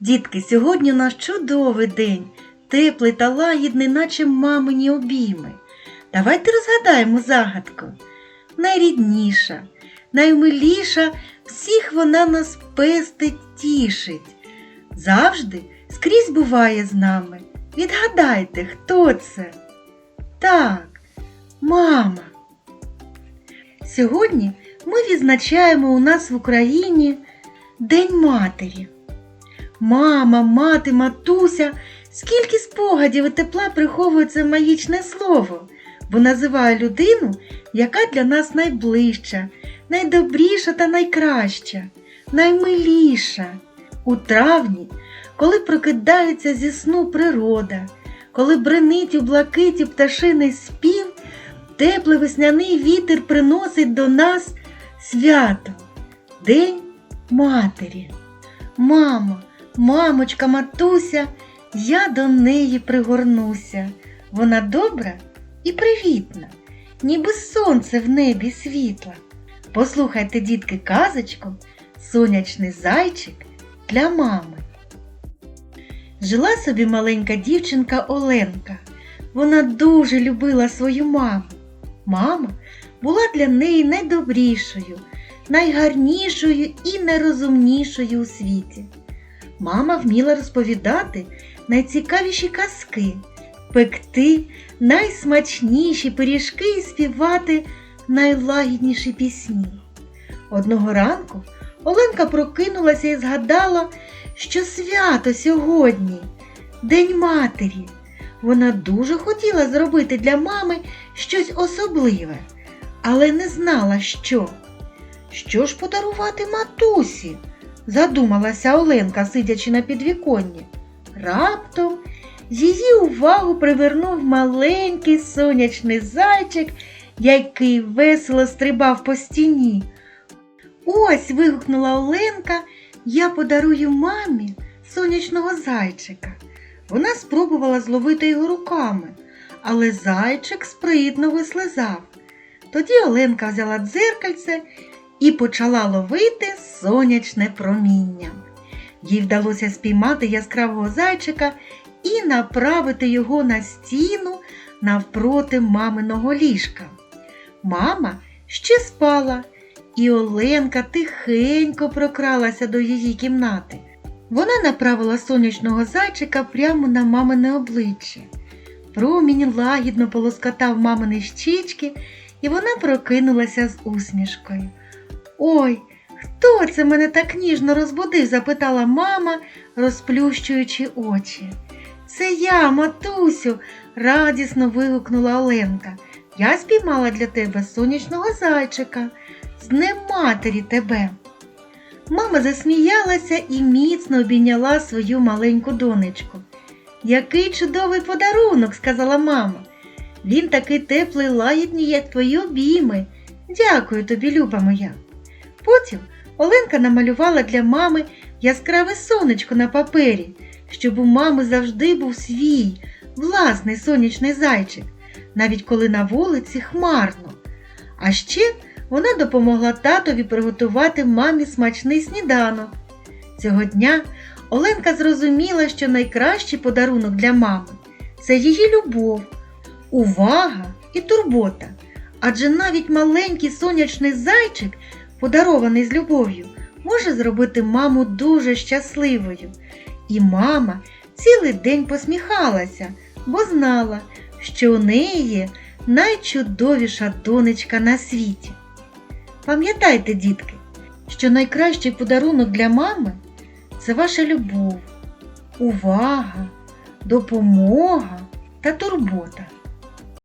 Дітки, сьогодні у нас чудовий день, теплий та лагідний, наче мамині обійми. Давайте розгадаємо загадку. Найрідніша, наймиліша, всіх вона нас пестить, тішить. Завжди скрізь буває з нами. Відгадайте, хто це? Так, мама. Сьогодні ми відзначаємо у нас в Україні День матері. Мама, мати, матуся, скільки спогадів і тепла приховує це магічне слово, бо називає людину, яка для нас найближча, найдобріша та найкраща, наймиліша. У травні, коли прокидається зі сну природа, коли бренить у блакиті пташиний спів, теплий весняний вітер приносить до нас свято, День матері. Мамо, мамочка, матуся, я до неї пригорнуся. Вона добра і привітна, ніби сонце в небі світла. Послухайте, дітки, казочку, сонячний зайчик для мами. Жила собі маленька дівчинка Оленка. Вона дуже любила свою маму. Мама була для неї найдобрішою, найгарнішою і найрозумнішою у світі. Мама вміла розповідати найцікавіші казки, пекти найсмачніші пиріжки і співати найлагідніші пісні. Одного ранку Оленка прокинулася і згадала, що свято сьогодні День матері. Вона дуже хотіла зробити для мами щось особливе, але не знала, що. Що ж подарувати матусі? Задумалася Оленка, сидячи на підвіконні. Раптом її увагу привернув маленький сонячний зайчик, який весело стрибав по стіні. Ось. вигукнула Оленка, я подарую мамі сонячного зайчика. Вона спробувала зловити його руками, але зайчик спритно вислизав. Тоді Оленка взяла дзеркальце і почала ловити сонячне проміння. Їй вдалося спіймати яскравого зайчика і направити його на стіну навпроти маминого ліжка. Мама ще спала, і Оленка тихенько прокралася до її кімнати. Вона направила сонячного зайчика прямо на мамине обличчя. Промінь лагідно полоскотав мамини щічки, і вона прокинулася з усмішкою. Ой, хто це мене так ніжно розбудив? запитала мама, розплющуючи очі. Це я, матусю, радісно вигукнула Оленка. Я спіймала для тебе сонячного зайчика. З днем матері тебе. Мама засміялася і міцно обійняла свою маленьку донечку. Який чудовий подарунок, сказала мама. Він такий теплий, лагідний, як твої обійми. Дякую тобі, люба моя. Потім Оленка намалювала для мами яскраве сонечко на папері, щоб у мами завжди був свій, власний сонячний зайчик, навіть коли на вулиці хмарно. А ще вона допомогла татові приготувати мамі смачний сніданок. Цього дня Оленка зрозуміла, що найкращий подарунок для мами це її любов, увага і турбота. Адже навіть маленький сонячний зайчик, подарований з любов'ю, може зробити маму дуже щасливою. І мама цілий день посміхалася, бо знала, що у неї є найчудовіша донечка на світі. Пам'ятайте, дітки, що найкращий подарунок для мами це ваша любов, увага, допомога та турбота.